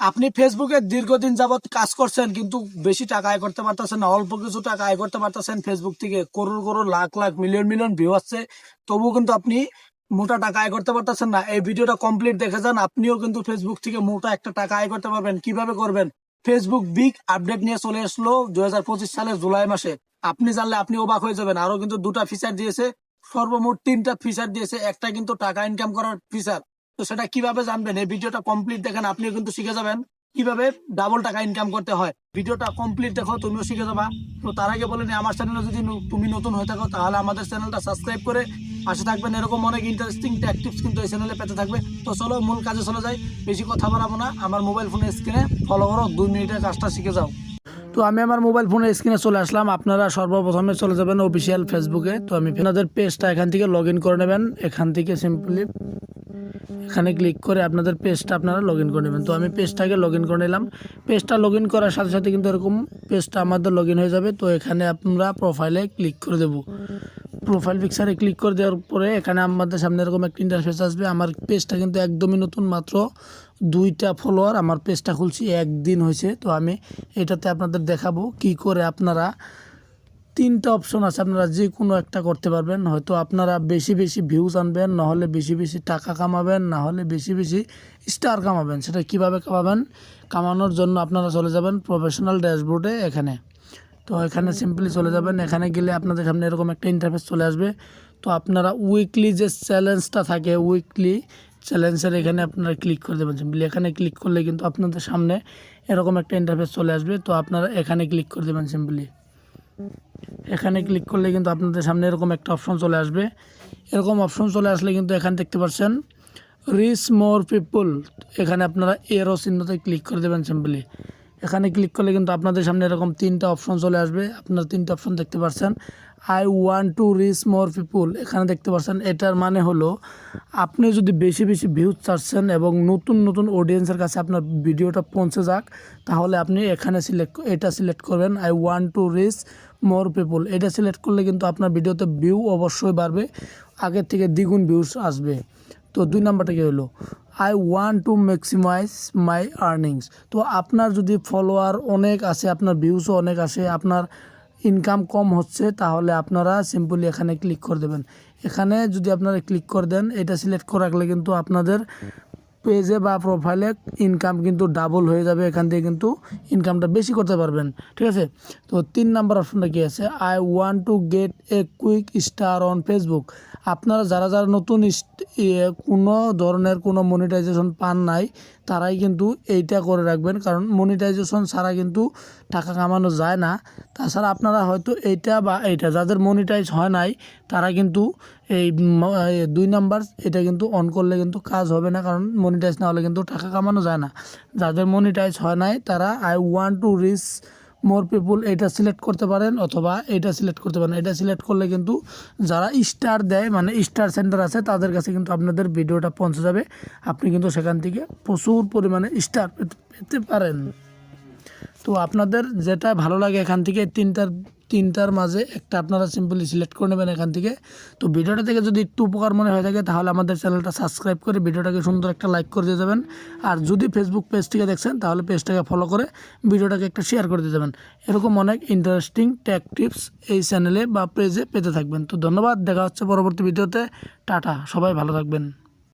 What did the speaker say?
আপনি ফেসবুকে দীর্ঘদিন যাবত কাজ করছেন, কিন্তু বেশি টাকা আয় করতে পারতেছেন না, অল্প কিছু টাকা আয় করতে পারতেছেন ফেসবুক থেকে। Crore crore lakh lakh million million view আসছে। তবুও কিন্তু আপনি মোটা টাকা আয় করতে পারতেছেন না। এই ভিডিওটা কমপ্লিট দেখে যান, আপনিও কিন্তু ফেসবুক থেকে মোটা একটা টাকা আয় করতে পারবেন। কীভাবে করবেন? ফেসবুক বিগ আপডেট নিয়ে চলে আসলো দুই হাজার পঁচিশ সালের জুলাই মাসে। আপনি জানলে আপনি অবাক হয়ে যাবেন আরও কিন্তু দুটা ফিচার দিয়েছে। সর্বমোট তিনটা ফিচার দিয়েছে। একটা কিন্তু টাকা ইনকাম করার ফিচার তো সেটা কীভাবে জানবেন? এই ভিডিওটা কমপ্লিট দেখেন, আপনিও কিন্তু শিখে যাবেন কীভাবে ডাবল টাকা ইনকাম করতে হয়। ভিডিওটা কমপ্লিট দেখো, তুমিও শিখে যাবা। তো তার আগে বলে নি, আমার চ্যানেলে যদি তুমি নতুন হয়ে থাকো, তাহলে আমাদের চ্যানেলটা সাবস্ক্রাইব করে পাশে থাকবেন। এরকম অনেক ইন্টারেস্টিং টিপস কিন্তু এই চ্যানেলে পেতে থাকবে। তো চলো, মূল কাজে চলে যাই। বেশি কথা বাড়াবো না। আমার মোবাইল ফোনের স্ক্রিনে ফলো করো, দুই মিনিটের কাজটা শিখে যাও। তো আমি আমার মোবাইল ফোনের স্ক্রিনে চলে আসলাম। আপনারা সর্বপ্রথমে চলে যাবেন অফিসিয়াল ফেসবুকে তো আমি আপনাদের পেজটা এখান থেকে লগ ইন করে নেবেন। এখান থেকে সিম্পলি এখানে ক্লিক করে আপনাদের পেজটা আপনারা লগ ইন করে নেবেন। তো আমি পেজটাকে লগ ইন করে নিলাম। পেজটা লগ ইন করার সাথে সাথে কিন্তু এরকম পেজটা আমাদের লগ ইন হয়ে যাবে। তো এখানে আমরা প্রোফাইলে ক্লিক করে দেব। প্রোফাইল পিকচারে ক্লিক করে দেওয়ার পরে এখানে আমাদের সামনে এরকম একটা ইন্টারফেস আসবে। আমার পেজটা কিন্তু একদমই নতুন, মাত্র দুইটা ফলোয়ার আমার পেজটা খুলছি। একদিন হয়েছে। তো আমি এটাতে আপনাদের দেখাবো কি করে আপনারা তিনটা অপশন আছে, আপনারা যে কোনো একটা করতে পারবেন। হয়তো আপনারা বেশি বেশি ভিউজ আনবেন, নাহলে বেশি বেশি টাকা কামাবেন না হলে বেশি বেশি স্টার কামাবেন। সেটা কীভাবে কামাবেন? কামানোর জন্য আপনারা চলে যাবেন প্রফেশনাল ড্যাশবোর্ডে এখানে। তো এখানে সিম্পলি চলে যাবেন। এখানে গেলে আপনাদের সামনে এরকম একটা ইন্টারফেস চলে আসবে। তো আপনারা উইকলি যে চ্যালেঞ্জটা থাকে উইকলি চ্যালেঞ্জের এখানে আপনারা ক্লিক করে দেবেন। সিম্পলি এখানে ক্লিক করলে কিন্তু আপনাদের সামনে এরকম একটা ইন্টারফেস চলে আসবে। তো আপনারা এখানে ক্লিক করে দেবেন সিম্পলি এখানে ক্লিক করলে কিন্তু আপনাদের সামনে এরকম একটা অপশন চলে আসবে। এরকম অপশন চলে আসলে কিন্তু এখানে দেখতে পাচ্ছেন রিচ মোর পিপুল এখানে আপনারা এরও চিহ্নতে ক্লিক করে দেবেন সিম্পলি এখানে ক্লিক করলে কিন্তু আপনাদের সামনে এরকম তিনটা অপশন চলে আসবে। আপনারা তিনটা অপশন দেখতে পাচ্ছেন I want to reach more people এখানে দেখতে পাচ্ছেন এটার মানে হলো আপনি যদি বেশি বেশি ভিউজ চাচ্ছেন এবং নতুন নতুন অডিয়েন্সের কাছে আপনার ভিডিওটা পৌঁছে যাক, তাহলে আপনি এখানে সিলেক্ট এটা সিলেক্ট করবেন। I want to reach more people এটা সিলেক্ট করলে কিন্তু আপনার ভিডিওতে ভিউ অবশ্যই বাড়বে। আগের থেকে দ্বিগুণ ভিউজ আসবে। তো দুই নাম্বারটা কী হলো? I want to maximise my earnings তো আপনার যদি ফলোয়ার অনেক আছে আপনার ভিউসও অনেক আছে আপনার ইনকাম কম হচ্ছে, তাহলে আপনারা সিম্পলি এখানে ক্লিক করে দেবেন। এখানে যদি আপনারা ক্লিক করে দেন, এটা সিলেক্ট করে রাখলে কিন্তু আপনাদের পেজে বা প্রোফাইলে ইনকাম কিন্তু ডাবল হয়ে যাবে, এখান থেকে কিন্তু ইনকামটা বেশি করতে পারবেন, ঠিক আছে? তো তিন নাম্বার অপশনটা কী আছে? I want to get a quick start on Facebook আপনারা যারা যারা নতুন কোনো ধরনের কোনো মনিটাইজেশন পান নাই, তারাই কিন্তু এইটা করে রাখবেন, কারণ মনিটাইজেশন ছাড়া কিন্তু টাকা কামানো যায় না। তাছাড়া আপনারা হয়তো এইটা বা এইটা, যাদের মনিটাইজ হয় নাই, তারা কিন্তু এই দুই নাম্বার এটা কিন্তু অন করলে কিন্তু কাজ হবে না, কারণ মনিটাইজ না হলে কিন্তু টাকা কামানো যায় না। যাদের মনিটাইজ হয় নাই, তারা I want to reach more people এটা সিলেক্ট করতে পারেন অথবা এটা সিলেক্ট করতে পারেন এটা সিলেক্ট করলে কিন্তু যারা স্টার দেয় মানে স্টার সেন্টার আছে, তাদের কাছে কিন্তু আপনাদের ভিডিওটা পৌঁছে যাবে। আপনি কিন্তু সেখান থেকে প্রচুর পরিমাণে স্টার পেতে পারেন। তো আপনাদের যেটা ভালো লাগে এখান থেকে তিনটার তিনটার মাঝে একটা আপনারা সিম্পলি সিলেক্ট করে নেবেন এখান থেকে। তো ভিডিওটা থেকে যদি একটু উপকার মনে হয়ে থাকে, তাহলে আমাদের চ্যানেলটা সাবস্ক্রাইব করে ভিডিওটাকে সুন্দর একটা লাইক করে দিয়ে যাবেন আর যদি ফেসবুক পেজ থেকে দেখছেন, তাহলে পেজটাকে ফলো করে ভিডিওটাকে একটা শেয়ার করে দিয়ে যাবেন এরকম অনেক ইন্টারেস্টিং ট্যাক টিপস এই চ্যানেলে বা পেজে পেতে থাকবেন। তো ধন্যবাদ, দেখা হচ্ছে পরবর্তী ভিডিওতে। টাটা, সবাই ভালো থাকবেন।